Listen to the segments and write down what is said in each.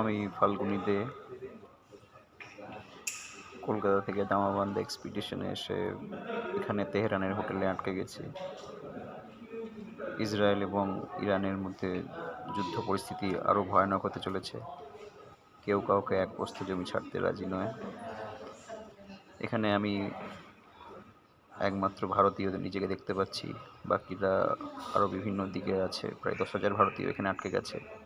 আমি ফাল্গুনিতে কলকাতা থেকে দামাবান্ধ এক্সপিডিশনে এসে এখানে তেহরানের হোটেলে আটকে গেছি। ইসরায়েল এবং ইরানের মধ্যে যুদ্ধ পরিস্থিতি আরও ভয়ানক হতে চলেছে। কেউ কাউকে এক বস্তু জমি ছাড়তে রাজি নয়। এখানে আমি একমাত্র ভারতীয় নিজেকে দেখতে পাচ্ছি। বাকিরা আরও বিভিন্ন দিকে আছে। প্রায় দশ হাজার ভারতীয় এখানে আটকে গেছে।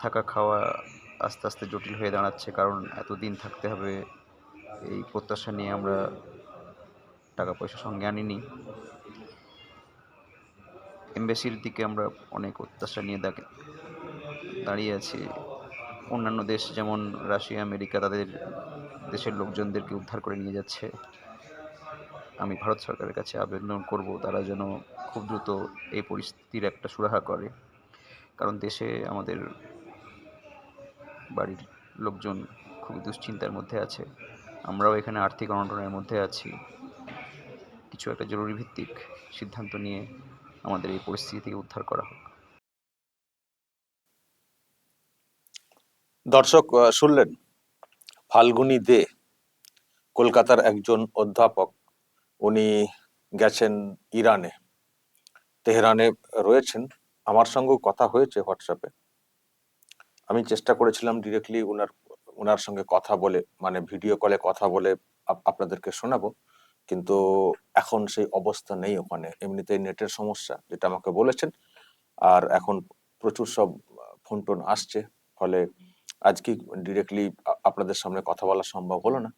থাকা খাওয়া আস্তে আস্তে জটিল হয়ে দাঁড়াচ্ছে, কারণ এতদিন থাকতে হবে। এই প্রত্যাশা নিয়ে আমরা টাকা পয়সা সঙ্গে আনিনি। এমবেসির দিকে আমরা অনেক অত্যাশা নিয়ে দাঁড়ি- দাঁড়িয়ে আছি। অন্যান্য দেশ যেমন রাশিয়া, আমেরিকা, তাদের দেশের লোকজনদেরকে উদ্ধার করে নিয়ে যাচ্ছে। আমি ভারত সরকারের কাছে আবেদন করব, তারা যেন খুব দ্রুত এই পরিস্থিতির একটা সুরাহা করে। কারণ দেশে আমাদের বাড়ির লোকজন খুবই দুশ্চিন্তার মধ্যে আছে। আমরাও এখানে আর্থিক অনটনের মধ্যে আছি। কিছু একটা জরুরি ভিত্তিক সিদ্ধান্ত নিয়ে আমাদের এই পরিস্থিতি থেকে উদ্ধার করা হোক। দর্শক শুনলেন? ফাল্গুনি দে, কলকাতার একজন অধ্যাপক। উনি গেছেন ইরানে। তেহরানে রয়েছেন। আমার সঙ্গেও কথা হয়েছে হোয়াটসঅ্যাপে। আমি চেষ্টা করেছিলাম ডিরেক্টলি ওনার ওনার সঙ্গে কথা বলে মানে ভিডিও কলে কথা বলে আপনাদেরকে শোনাবো। কিন্তু এখন সেই অবস্থা নেই ওখানে। এমনিতেই নেটের সমস্যা, যেটা আমাকে বলেছেন। আর এখন প্রচুর সব ফোন টোন আসছে। ফলে আজকে ডিরেক্টলি আপনাদের সামনে কথা বলা সম্ভব হলো না।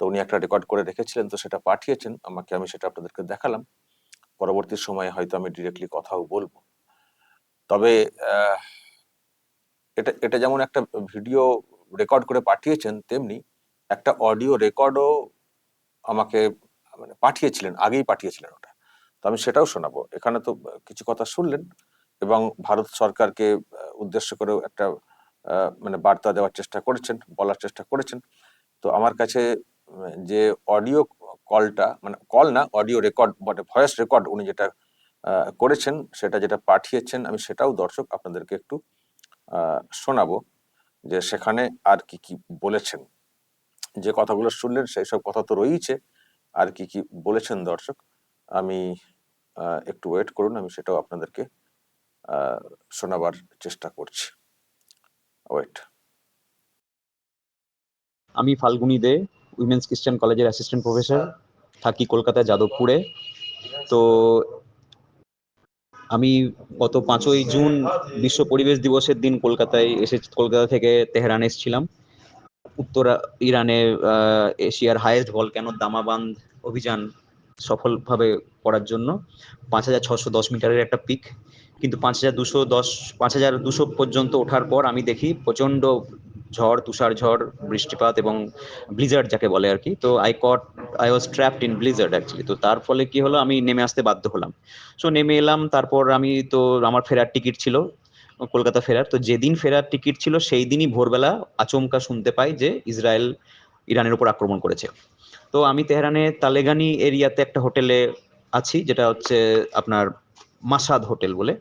তো উনি একটা রেকর্ড করে রেখেছিলেন, তো সেটা পাঠিয়েছেন। আমাকে আমি সেটা আপনাদেরকে দেখালাম। পরবর্তী সময়ে হয়তো আমি ডিরেক্টলি কথাও বলব। তবে এটা এটা যেমন একটা ভিডিও রেকর্ড করে পাঠিয়েছেন, তেমনি একটা অডিও রেকর্ডও আমাকে মানে পাঠিয়েছিলেন, আগেই পাঠিয়েছিলেন ওটা। তো আমি সেটাও শোনাবো। এখানে তো কিছু কথা শুনলেন এবং ভারত সরকারকে উদ্দেশ্য করেও একটা মানে বার্তা দেওয়ার চেষ্টা করেছেন, বলার চেষ্টা করেছেন। তো আমার কাছে যে অডিও কলটা মানে কল না অডিও রেকর্ড বটে ভয়েস রেকর্ড উনি যেটা করেছেন, সেটা যেটা পাঠিয়েছেন, আমি সেটাও দর্শক আপনাদেরকে একটু শোনাবো যে সেখানে আর কি কি বলেছেন। যে কথাগুলো শুনলেন সেই সব কথা তো রয়েছে আর কি কি বলেছেন দর্শক, আমি একটু ওয়েট করুন, আমি সেটাও আপনাদেরকে শোনাবার চেষ্টা করছি। ওয়েট আমি ফাল্গুনি দে, উইমেন্স খ্রিস্টান কলেজের অ্যাসিস্ট্যান্ট প্রফেসর থাকি কলকাতা যাদবপুরে। তো আমি গত পাঁচই জুন বিশ্ব পরিবেশ দিবসের দিন কলকাতায় এসে, কলকাতা থেকে তেহরান এসেছিলাম। উত্তর, ইরানে এশিয়ার ভল ভলক্যানো দামাবান্ধ অভিযান সফলভাবে করার জন্য পাঁচ হাজার ছশো দশ মিটারের একটা পিক কিন্তু পাঁচ হাজার দুশো দশ, পাঁচ হাজার দুশো পর্যন্ত ওঠার পর আমি দেখি প্রচণ্ড ঝড়, তুষার ঝড়, বৃষ্টিপাত এবং ব্লিজার্ড যাকে বলে আর কি। তো I caught I was trapped in blizzard actually তো তার ফলে কি হলো? আমি নেমে আসতে বাধ্য হলাম। সো নেমে এলাম, তারপর আমি তো আমার ফেরার টিকিট ছিল, কলকাতা ফেরার। তো যেদিন ফেরার টিকিট ছিল সেই দিনই ভোরবেলা আচমকা শুনতে পাই যে ইসরায়েল ইরানের উপর আক্রমণ করেছে। তো আমি তেহরানে তালেগানি এরিয়াতে একটা হোটেলে আছি, যেটা হচ্ছে আপনার মাসাদ হোটেল বলে।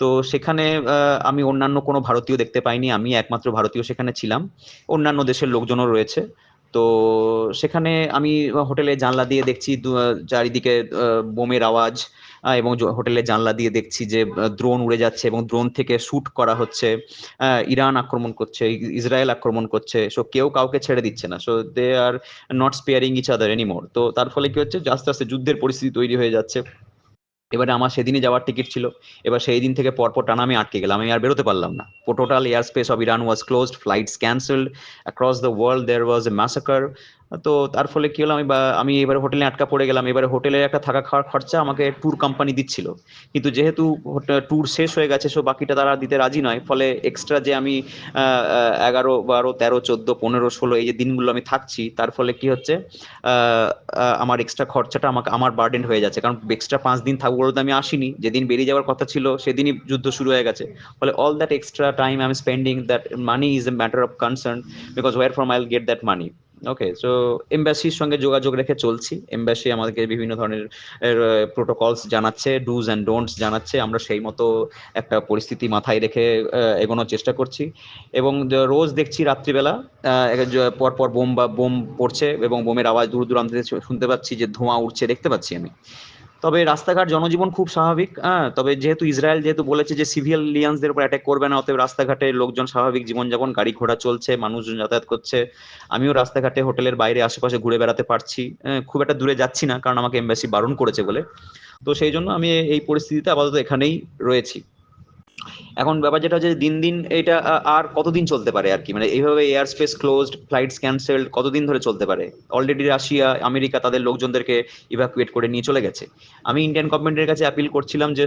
তো সেখানে আমি অন্যান্য কোনো ভারতীয় দেখতে পাইনি। আমি একমাত্র ভারতীয় সেখানে ছিলাম। অন্যান্য দেশের লোকজনও রয়েছে। তো সেখানে আমি হোটেলে জানলা দিয়ে দেখছি চারিদিকে বোমের আওয়াজ এবং হোটেলে জানলা দিয়ে দেখছি যে দ্রোন উড়ে যাচ্ছে এবং দ্রোন থেকে শুট করা হচ্ছে ইরান আক্রমণ করছে ইসরায়েল আক্রমণ করছে। সো কেউ কাউকে ছেড়ে দিচ্ছে না। So they are not sparing each other anymore তো তার ফলে কি হচ্ছে? আস্তে আস্তে যুদ্ধের পরিস্থিতি তৈরি হয়ে যাচ্ছে। এবারে আমার সেদিনে যাওয়ার টিকিট ছিল। এবার সেই দিন থেকে পরপর টানা আমি আটকে গেলাম। আমি আর বেরোতে পারলাম না। Total air space of Iran was closed flights cancelled across the world there was a massacre তো তার ফলে কি হলো, আমি বা- আমি এবারে হোটেলে আটকা পড়ে গেলাম। এবারে হোটেলে একটা থাকা খাওয়ার খরচা আমাকে ট্যুর কোম্পানি দিচ্ছিল। কিন্তু যেহেতু ট্যুর শেষ হয়ে গেছে সো বাকিটা তারা দিতে রাজি নয়। ফলে এক্সট্রা যে আমি এগারো, বারো, তেরো, চোদ্দ, পনেরো, ষোলো এই যে দিনগুলো আমি থাকছি, তার ফলে কি হচ্ছে আমার এক্সট্রা খরচাটা আমাকে, আমার বার্ডেন হয়ে যাচ্ছে। কারণ এক্সট্রা পাঁচ দিন থাকব বলে তো আমি আসিনি। যেদিন বেরিয়ে যাওয়ার কথা ছিল, সেদিনই যুদ্ধ শুরু হয়ে গেছে। ফলে all that extra time I am spending that money is a matter of concern because war from I will get that money okay তো এম্বাসির সঙ্গে যোগাযোগ রেখে চলছি। এম্বাসি আমাদেরকে বিভিন্ন ধরনের প্রোটোকলস জানাচ্ছে ডুজ অ্যান্ড ডোন্টস জানাচ্ছে। আমরা সেই মতো একটা পরিস্থিতি মাথায় রেখে এগোনোর চেষ্টা করছি। এবং রোজ দেখছি রাত্রিবেলা আহ, এক- য- পর পর বোম বা বোম পড়ছে এবং বোমের আওয়াজ দূর দূরান্ত শুনতে পাচ্ছি যে ধোঁয়া উঠছে দেখতে পাচ্ছি আমি। তবে রাস্তাঘাট জনজীবন খুব স্বাভাবিক হ্যাঁ? তবে যেহেতু ইসরায়েল যেহেতু বলেছে যে সিভিলিয়ানসদের উপর অ্যাটাক করবে না, অতএব রাস্তাঘাটে লোকজন স্বাভাবিক জীবনযাপন, গাড়ি ঘোড়া চলছে, মানুষজন যাতায়াত করছে। আমিও রাস্তাঘাটে, হোটেলের বাইরে, আশেপাশে ঘুরে বেড়াতে পারছি। খুব একটা দূরে যাচ্ছি না, কারণ আমাকে এমবাসি বারণ করেছে বলে। তো সেই জন্য আমি এই পরিস্থিতিতে আপাতত এখানেই রয়েছি। এখন ব্যাপার যেটা হচ্ছে দিন দিন এটা আর কতদিন চলতে পারে আর কি? মানে এইভাবে air space closed flights cancelled কতদিন ধরে চলতে পারে? অলরেডি রাশিয়া, আমেরিকা তাদের লোকজনদেরকে ইভাকুয়েট করে নিয়ে চলে গেছে। আমি ইন্ডিয়ান গভর্নমেন্টের কাছে অ্যাপিল করছিলাম যে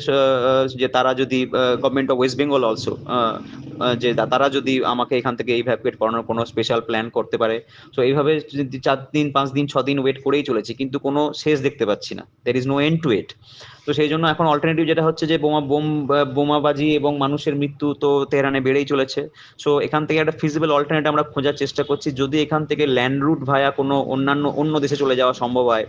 যে তারা যদি government of West Bengal also যে তারা যদি আমাকে এখান থেকে ইভ্যাকুয়েট করানোর কোনো স্পেশাল প্ল্যান করতে পারে। তো এইভাবে চার দিন, পাঁচ দিন, ছ দিন ওয়েট করেই চলেছি, কিন্তু কোনো শেষ দেখতে পাচ্ছি না। There is no end to it তো সেই জন্য এখন অল্টারনেটিভ যেটা হচ্ছে যে বোমা, বোম বোমাবাজি এবং মানুষের মৃত্যু তো তেহরানে বেড়েই চলেছে। সো এখান থেকে একটা ফিজিবল অল্টারনেট আমরা খোঁজার চেষ্টা করছি। যদি এখান থেকে ল্যান্ড রুট ভায়া কোনো অন্যান্য, অন্য দেশে চলে যাওয়া সম্ভব হয়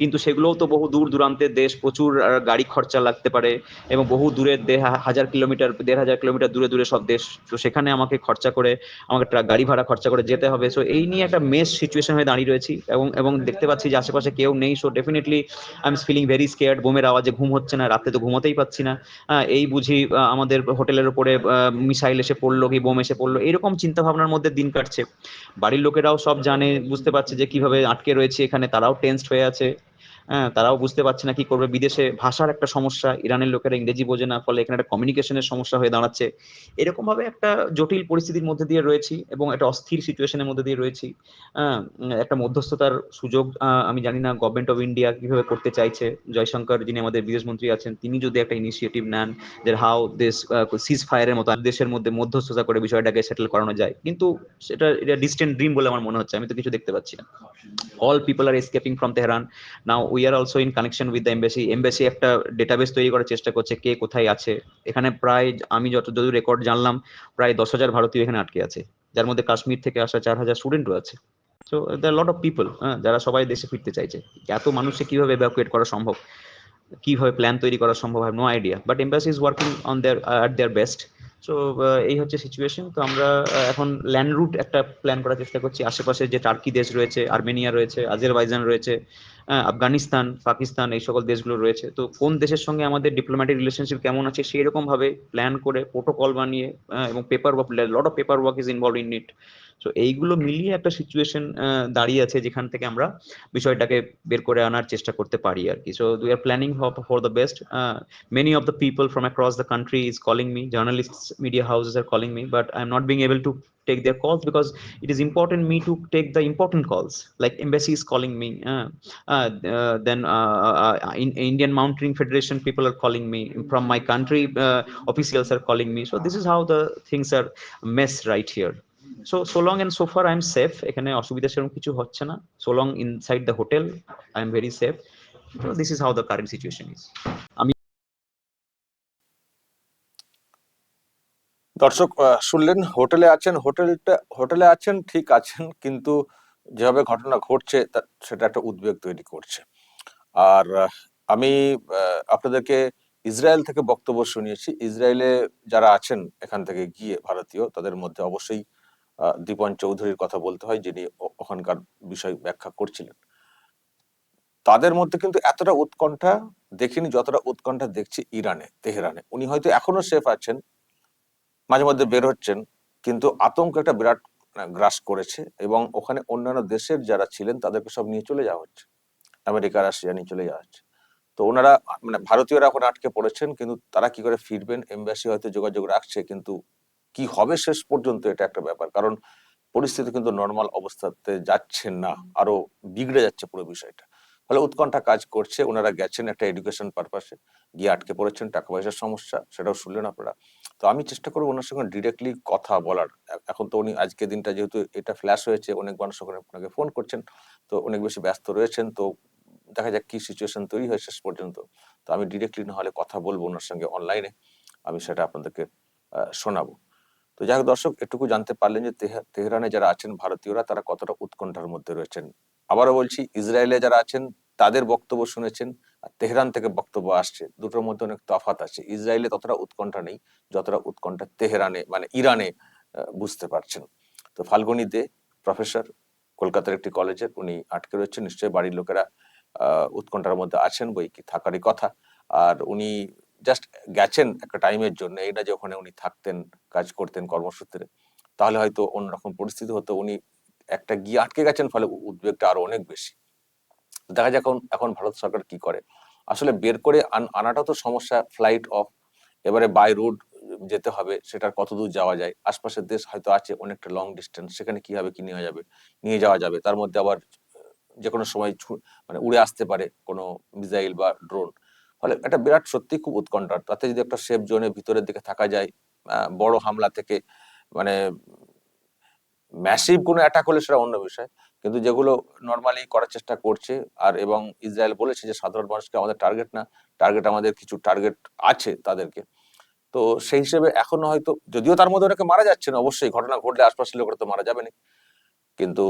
কিন্তু সেগুলোও তো বহু দূর দূরান্তের দেশ প্রচুর গাড়ি খরচা লাগতে পারে এবং বহু দূরের হাজার কিলোমিটার, দেড় হাজার কিলোমিটার দূরে দূরে সব দেশ। তো সেখানে আমাকে খরচা করে, আমাকে গাড়ি ভাড়া খরচা করে যেতে হবে। সো এই নিয়ে একটা মেস সিচুয়েশন হয়ে দাঁড়িয়ে রয়েছি এবং এবং দেখতে পাচ্ছি যে আশেপাশে কেউ নেই। So definitely I am feeling very scared বোমের আওয়াজে ঘুম হচ্ছে না রাতে তো ঘুমোতেই পাচ্ছি না। এই বুঝি আমাদের হোটেলের উপরে মিসাইল এসে পড়ল কি, বোম এসে পড়ল, এরকম চিন্তা ভাবনার মধ্যে দিন কাটছে। বাড়ির লোকেরাও সব জানে, বুঝতে পারছে যে কীভাবে আটকে রয়েছে এখানে, তারাও টেন্সড হয়ে আছে। তারাও বুঝতে পারছে না কি করবে। বিদেশে ভাষার একটা সমস্যা ইরানের লোকেরা ইংরেজি বোঝে না ফলে এখানে একটা কমিউনিকেশনের সমস্যা হয়ে দাঁড়াচ্ছে। এরকম ভাবে একটা জটিল পরিস্থিতির মধ্যে দিয়ে রয়েছি এবং একটা অস্থির সিচুয়েশনের মধ্যে দিয়ে রয়েছি। আহ, একটা মধ্যস্থতার সুযোগ আমি জানি না গভর্নমেন্ট অফ ইন্ডিয়া কীভাবে করতে চাইছে। জয়শঙ্কর যিনি আমাদের বিদেশ মন্ত্রী আছেন তিনি যদি একটা ইনিশিয়েটিভ নেন যে হাউ দেশ সিজ ফায়ারের মতো দেশের মধ্যে মধ্যস্থতা করে বিষয়টাকে সেটেল করানো যায়। কিন্তু সেটা এটা ডিস্টেন্ট ড্রিম বলে আমার মনে হচ্ছে। আমি তো কিছু দেখতে পাচ্ছি না। All people are escaping from Tehran now we are also in connection with the embassy embassy একটা ডেটাবেস তৈরি করার চেষ্টা করছে কে কোথায় আছে। এখানে প্রায় আমি যত যদি রেকর্ড জানলাম, প্রায় দশ হাজার ভারতীয় এখানে আটকে আছে। যার মধ্যে কাশ্মীর থেকে আসা চার হাজার স্টুডেন্টও আছে। So the lot of people হ্যাঁ যারা সবাই দেশে ফিরতে চাইছে। এত মানুষকে কীভাবে এভাকুয়েট করা সম্ভব? কীভাবে প্ল্যান তৈরি করা সম্ভব? হয় no idea but embassy is working on their at their best so এই হচ্ছে সিচুয়েশন তো আমরা এখন ল্যান্ড রুট একটা প্ল্যান করার চেষ্টা করছি। আশেপাশে যে টার্কি দেশ রয়েছে আর্মেনিয়া রয়েছে আজেরবাইজান রয়েছে। আফগানিস্তান, পাকিস্তান এই সকল দেশগুলো রয়েছে। তো কোন দেশের সঙ্গে আমাদের ডিপ্লোম্যাটিক রিলেশনশিপ কেমন আছে সেই রকম ভাবে প্ল্যান করে প্রোটোকল বানিয়ে এবং paper work lot of paper work is involve in it so এইগুলো মিলিয়ে একটা সিচুয়েশন দাঁড়িয়ে আছে যেখান থেকে আমরা বিষয়টাকে বের করে আনার চেষ্টা করতে পারি আর কি। So we are planning for the best many of the people from across the country is calling me, journalists, media houses are calling me, but i'm not being able to take their calls because it is important me to take the important calls like embassy is calling me uh, uh, uh, then uh, uh, in indian mountaineering federation people are calling me from my country uh, officials are calling me so this is how the things are mess right here so so long and so far i'm safe এখানে অসুবিধা সেরকম কিছু হচ্ছে না so long inside the hotel i am very safe so this is how the current situation is দর্শক শুনলেন, হোটেলে আছেন, হোটেলটা, হোটেলে আছেন, ঠিক আছেন, কিন্তু যেভাবে ঘটনা ঘটছে সেটা একটা উদ্বেগ তৈরি করছে। আর আমি আপনাদেরকে ইসরায়েল থেকে বক্তব্য শুনিয়েছি। ইসরায়েলে যারা আছেন এখান থেকে গিয়ে ভারতীয়, তাদের মধ্যে অবশ্যই দীপন চৌধুরীর কথা বলতে হয়, যিনি ওখানকার বিষয় ব্যাখ্যা করছিলেন। তাদের মধ্যে কিন্তু এতটা উৎকণ্ঠা দেখিনি, যতটা উৎকণ্ঠা দেখছি ইরানে, তেহরানে। উনি হয়তো এখনও সেফ আছেন মাঝে মধ্যে বের হচ্ছেন, কিন্তু আতঙ্ক একটা বিরাট গ্রাস করেছে এবং ওখানে অন্যান্য দেশের যারা ছিলেন তাদেরকে সব নিয়ে চলে যাওয়া হচ্ছে। আমেরিকা, রাশিয়া নিয়ে চলে যাওয়া হচ্ছে। তো ওনারা মানে ভারতীয়রা এখন আটকে পড়েছেন, কিন্তু তারা কি করে ফিরবেন? এমবাসি হয়তো যোগাযোগ রাখছে, কিন্তু কি হবে শেষ পর্যন্ত এটা একটা ব্যাপার। কারণ পরিস্থিতি কিন্তু নর্মাল অবস্থাতে যাচ্ছে না, আরও বিগড়ে যাচ্ছে পুরো বিষয়টা। ফলে উৎকণ্ঠা কাজ করছে, ওনারা গেছেন একটা এডুকেশন পারপাসে গিয়ে আটকে পড়েছেন, টাকা পয়সার সমস্যা, সেটাও শুনলেন আপনারা। তো আমি চেষ্টা করব ওনার সঙ্গে ডিরেক্টলি কথা বলার। এখন তো উনি আজকে দিনটা যেহেতু এটা ফ্ল্যাশ হয়েছে, অনেক মানুষ ওখানে আপনাকে ফোন করছেন, তো অনেক বেশি ব্যস্ত রয়েছেন, তো দেখা যাক কি সিচুয়েশন তৈরি হয় শেষ পর্যন্ত। তো আমি ডিরেক্টলি না হলে কথা বলব ওনার সঙ্গে অনলাইনে আমি সেটা আপনাদেরকে শোনাবো। তো যাই হোক দর্শক, এটুকু জানতে পারলেন যে তেহ- তেহরানে যারা আছেন, ভারতীয়রা তারা কতটা উৎকণ্ঠার মধ্যে রয়েছেন। আবারও বলছি, ইসরায়েলে যারা আছেন, তাদের বক্তব্য শুনেছেন তেহরান থেকে বক্তব্য আসছে, দুটোর মধ্যে অনেক তফাত আছে। ইসরায়েলে ততটা উৎকণ্ঠা নেই, যতটা উৎকণ্ঠা তেহরানে মানে ইরানে বুঝতে পারছেন। তো ফাল্গুনি দে প্রফেসর, কলকাতার একটি কলেজের উনি আটকে রয়েছেন, নিশ্চয়ই বাড়ির লোকেরা উৎকণ্ঠার মধ্যে আছেন, বই কি থাকারই কথা। আর উনি জাস্ট গেছেন একটা টাইমের জন্য, এই না যে ওখানে উনি থাকতেন, কাজ করতেন কর্মসূত্রে। তাহলে হয়তো অন্যরকম পরিস্থিতি হতো। উনি একটা গিয়ে আটকে গেছেন, ফলে উদ্বেগটা আরও অনেক বেশি। দেখা যাক এখন এখন ভারত সরকার কি করে। আসলে বের করে আন- আনাটাও তো সমস্যা ফ্লাইট অফ এবারে বাই রোড যেতে হবে সেটার কত দূর যাওয়া যায়? আশপাশের দেশ হয়তো আছে অনেকটা লং ডিস্টেন্স সেখানে কীভাবে কি নেওয়া যাবে? নিয়ে যাওয়া যাবে, তার মধ্যে আবার যে কোনো সময় মানে উড়ে আসতে পারে কোনো মিসাইল বা ড্রোন ফলে একটা বিরাট সত্যি খুব উৎকণ্ঠা। তাতে যদি একটা সেফ জোনের ভিতরের দিকে থাকা যায় বড় হামলা থেকে মানে ম্যাসিভ কোনো অ্যাটাক হলে সেটা অন্য বিষয়। কিন্তু যেগুলো নর্মালি করার চেষ্টা করছে, আর এবং ইসরায়েল বলেছে যে সাধারণ মানুষকে আমাদের টার্গেট না টার্গেট আমাদের কিছু টার্গেট আছে তাদেরকে। তো সেই হিসেবে এখনও হয়তো, যদিও তার মধ্যে অনেকে মারা যাচ্ছে না, অবশ্যই ঘটনা ঘটলে আশপাশের লোকেরা তো মারা যাবে না কিন্তু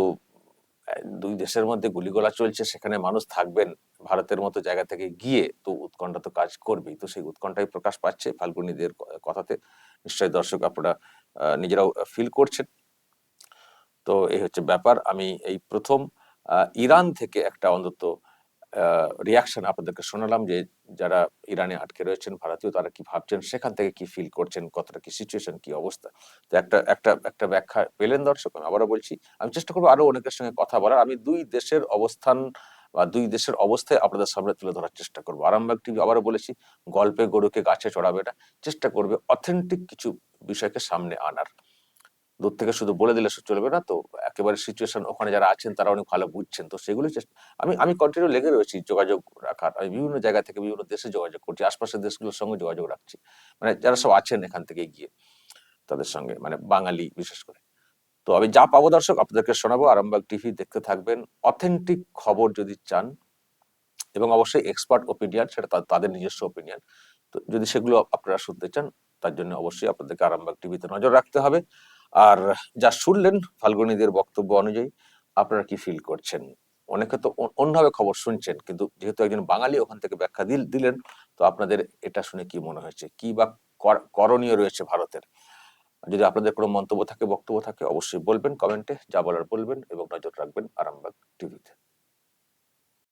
দুই দেশের মধ্যে গুলিগোলা চলছে, সেখানে মানুষ থাকবেন ভারতের মতো জায়গা থেকে গিয়ে, তো উৎকণ্ঠা তো কাজ করবেই। তো সেই উৎকণ্ঠাই প্রকাশ পাচ্ছে ফাল্গুনীদের কথাতে। নিশ্চয়ই দর্শক আপনারা নিজেরাও ফিল করছেন। তো এই হচ্ছে ব্যাপার। আমি এই প্রথম ইরান থেকে একটা অন্তত রিয়াকশন আপনাদেরকে শোনালাম যে যারা ইরানে আটকে রয়েছেন, ভারতীয়, তারা কি ভাবছেন, সেখান থেকে কি ফিল করছেন, কতটা কি সিচুয়েশন কি অবস্থা? তো একটা একটা একটা ব্যাখ্যা পেলেন দর্শক, আমি আবারও বলছি, আমি চেষ্টা করব আরও অনেকের সঙ্গে কথা বলার। আমি দুই দেশের অবস্থান বা দুই দেশের অবস্থায় আপনাদের সামনে তুলে ধরার চেষ্টা করব। আরামবাগ টিভি আবারও বলেছি, গল্পে গরুকে গাছে চড়াবে না চেষ্টা করবে অথেন্টিক কিছু বিষয়কে সামনে আনার। দূর থেকে শুধু বলে দিলে চলবে না, তো একেবারে সিচুয়েশন ওখানে যারা আছেন তারা অনেক ভালো বুঝছেন, তো সেগুলো আমি আমি কন্টিনিউ লেগে রয়েছি যোগাযোগ রাখার, আমি বিভিন্ন জায়গা থেকে বিভিন্ন দেশে যোগাযোগ করছি, আশপাশের দেশগুলোর সঙ্গে যোগাযোগ রাখছি মানে যারা সব আছেন এখান থেকে গিয়ে তাদের সঙ্গে মানে বাঙালি বিশেষ করে। তো আমি যা পাবো দর্শক আপনাদেরকে শোনাবো, আরামবাগ টিভি দেখতে থাকবেন অথেন্টিক খবর যদি চান, এবং অবশ্যই এক্সপার্ট ওপিনিয়ন সেটা তাদের নিজস্ব ওপিনিয়ন তো যদি সেগুলো আপনারা শুনতে চান, তার জন্য অবশ্যই আপনাদেরকে আরামবাগ টিভিতে নজর রাখতে হবে। আর যা শুনলেন ফাল্গুনীদের বক্তব্য অনুযায়ী আপনারা কি ফিল করছেন? অনেকে তো অন্যভাবে খবর শুনছেন, কিন্তু যেহেতু একজন বাঙালি ওখান থেকে ব্যাখ্যা দিল- দিলেন, তো আপনাদের এটা শুনে কি মনে হয়েছে? কি বা কর- করণীয় রয়েছে ভারতের? যদি আপনাদের কোনো মন্তব্য থাকে, বক্তব্য থাকে, অবশ্যই বলবেন কমেন্টে যা বলার বলবেন এবং নজর রাখবেন আরামবাগ টিভিতে